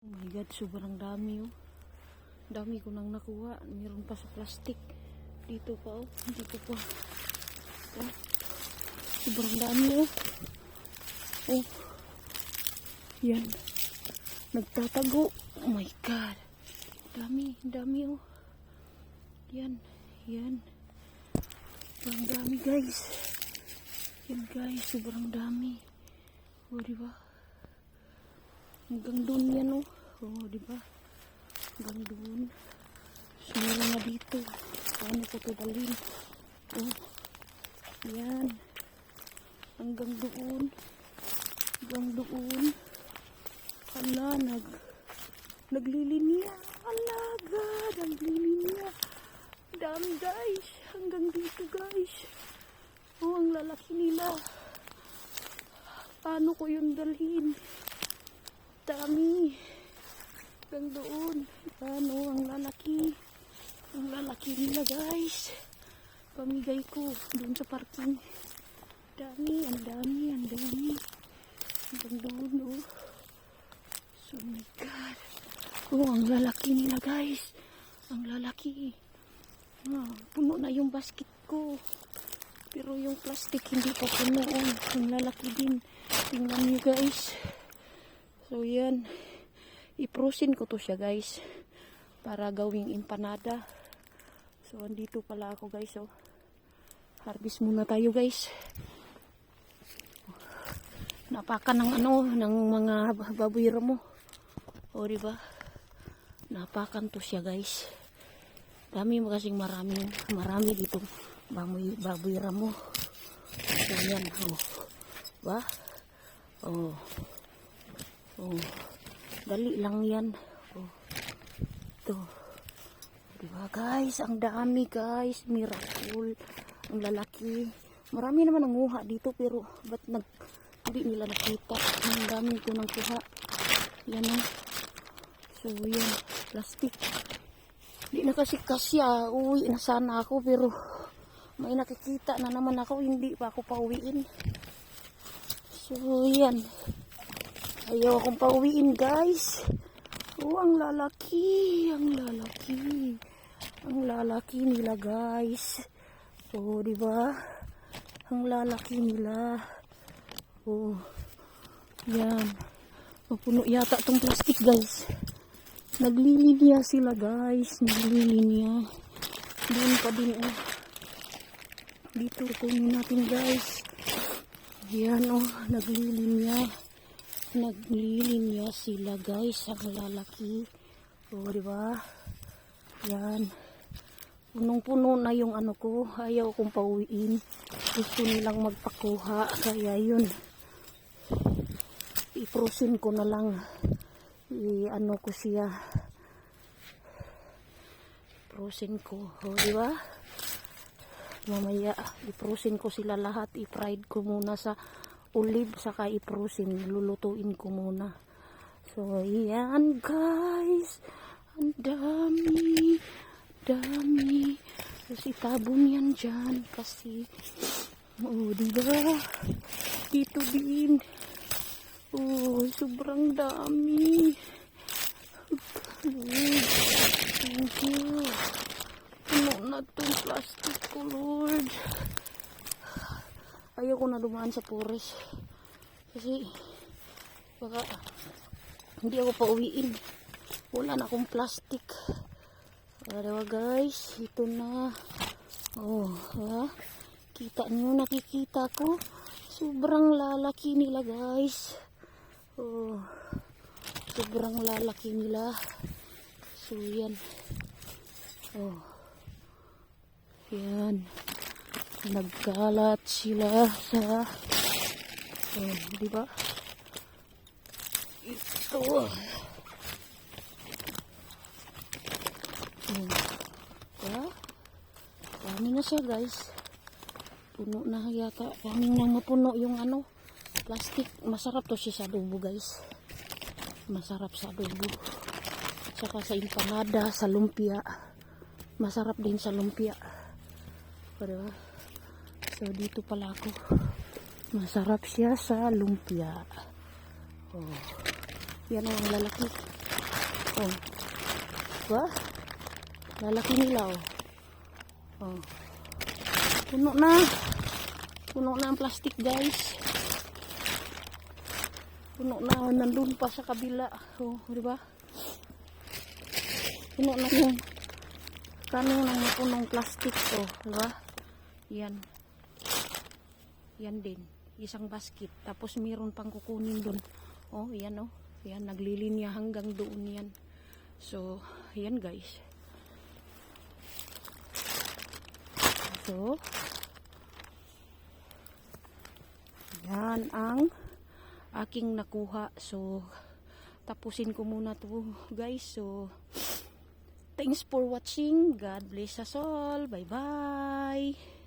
Oh my God, sobrang dami oh. Dami ko nang nakuha. Meron pa sa plastic. Dito pa oh. Dito pa. Oh. Sobrang dami oh. Oh. Yan. Nagtatago. Oh my God. Dami, dami oh. Yan, yan. Sobrang dami guys. Yan guys, sobrang dami. Oh, di ba? Hanggang doon yan oh. Oh, di ba? Hanggang doon. So, na dito. Paano ko ito dalhin? Oh. Yan. Hanggang doon. Hanggang doon. Hala, nag... Naglilinya. Hala, God. Naglilinya. Dami, guys. Hanggang dito, guys. Oh, ang lalaki nila. Paano ko yung dalhin? Dami. Hanggang doon. Paano ang lalaki? Ang lalaki nila guys. Pamigay ko doon sa parking. Dami, ang dami, ang dami. Hanggang doon oh. So my God. Oh, ang lalaki nila guys. Ang lalaki. Ah, puno na yung basket ko. Pero yung plastic hindi pa puno. Ang lalaki din. Tingnan niyo guys. So yan, iprosin ko to siya guys para gawing empanada. So andito pala ako guys oh. Harvest muna tayo guys. Napakan ng ano ng mga baboy mo. O di ba? Napakan to siya guys. Dami mo kasing maraming marami dito baboy baboy mo. So yan oh. Ba? Oh. Oh, dali lang yan. Oh, ito. Diba guys, ang dami guys. Miracle. Ang lalaki. Marami naman nanguha dito pero ba't nag, hindi nila nakita. Ang dami ko nang kuha. Yan oh. So yan, plastic. Hindi na kasi kasya. Uwi na sana ako pero may nakikita na naman ako. Hindi pa ako pauwiin. So yan. Ayaw akong pauwiin, guys. Oh, ang lalaki. Ang lalaki. Ang lalaki nila, guys. Oh, di ba? Ang lalaki nila. Oh. Yan. Mapuno yata tong plastic, guys. Naglilinya sila, guys. Naglilinya. Doon pa din, oh. Dito, kunin natin, guys. Yan, oh. Naglilinya naglilinya sila guys ang lalaki. O di ba? Yan. Punong-puno na yung ano ko. Ayaw kong pauwiin. Gusto nilang magpakuha. Kaya yun. Iprosin ko na lang. I ano ko siya. Iprosin ko. O di ba? Mamaya iprosin ko sila lahat. I-fried ko muna sa olive saka iprusin lulutuin ko muna. So yan guys. Ang dami. Dami. Kasi itabon yan dyan kasi oh diba dito din. Oh sobrang dami oh, thank you puno na tong plastic ko lord ayaw ko na dumaan sa pores kasi baka hindi ako pauwiin. Wala na akong plastic. Diba guys. Ito na. Oh ha? Kita nyo nakikita ko. Sobrang lalaki nila guys. Oh sobrang lalaki nila. So yan. Oh yan nagkalat sila sa oh, di ba? Ito. Oh. diba? dami na siya guys? Puno na yata. Daming nang mapuno yung ano? Plastic. Masarap to siya sa adobo guys. Masarap sa adobo. Saka sa empanada sa lumpia. Masarap din sa lumpia. O, diba? So, dito pala ako. Masarap siya sa lumpia. Oh. Yan ang lalaki. Oh. Diba? Lalaki nila, oh. Oh. Puno na. Puno na ang plastic, guys. Puno na. Nandun pa sa kabila. Oh, di ba? Puno na yung kanong ng punong plastic. Oh, di ba? Yan. Yan din. Isang basket. Tapos meron pang kukunin dun. Oh, yan oh. Yan, naglilinya hanggang doon yan. So, yan guys. So, yan ang aking nakuha. So, tapusin ko muna to guys. So, thanks for watching. God bless us all. Bye-bye.